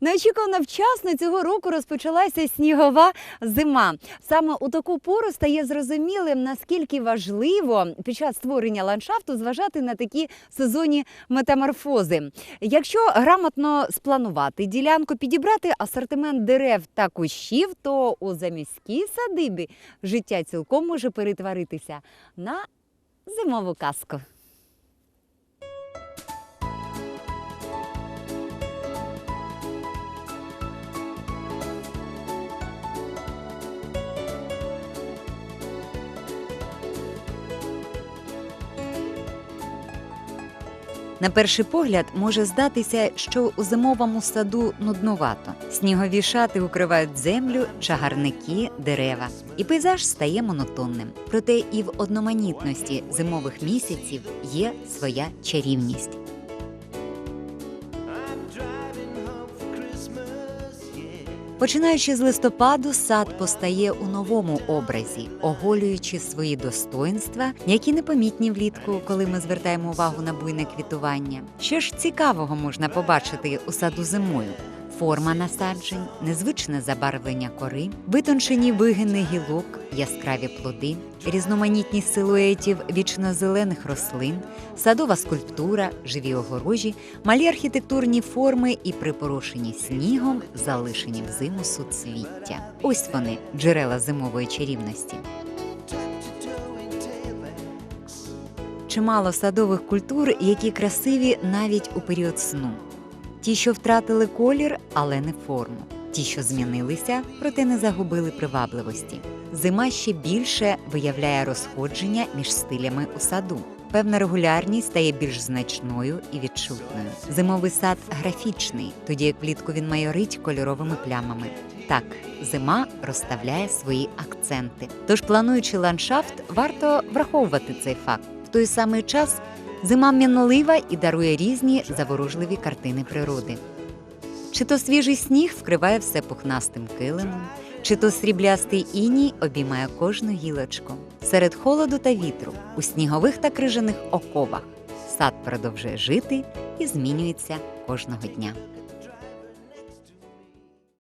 Неочікувано вчасно цього року розпочалася снігова зима. Саме у таку пору стає зрозумілим, наскільки важливо під час створення ландшафту зважати на такі сезонні метаморфози. Якщо грамотно спланувати ділянку, підібрати асортимент дерев та кущів, то у заміській садибі життя цілком може перетворитися на зимову казку. На перший погляд може здатися, що у зимовому саду нуднувато. Снігові шати укривають землю, чагарники, дерева, і пейзаж стає монотонним. Проте і в одноманітності зимових місяців є своя чарівність. Починаючи з листопаду, сад постає у новому образі, оголюючи свої достоинства, які непомітні влітку, коли ми звертаємо увагу на буйне квітування. Що ж цікавого можна побачити у саду зимою? Форма насаджень, незвичне забарвлення кори, витончені вигини гілок, яскраві плоди, різноманітність силуетів вічнозелених рослин, садова скульптура, живі огорожі, малі архітектурні форми і припорошені снігом, залишені взиму суцвіття. Ось вони, джерела зимової чарівності. Чимало садових культур, які красиві навіть у період сну. Ті, що втратили колір, але не форму. Ті, що змінилися, проте не загубили привабливості. Зима ще більше виявляє розходження між стилями у саду. Певна регулярність стає більш значною і відчутною. Зимовий сад графічний, тоді як влітку він майорить кольоровими плямами. Так, зима розставляє свої акценти. Тож, плануючи ландшафт, варто враховувати цей факт. В той самий час зима мінлива і дарує різні заворожливі картини природи. Чи то свіжий сніг вкриває все пухнастим килимом, чи то сріблястий іній обіймає кожну гілочку. Серед холоду та вітру, у снігових та крижаних оковах сад продовжує жити і змінюється кожного дня.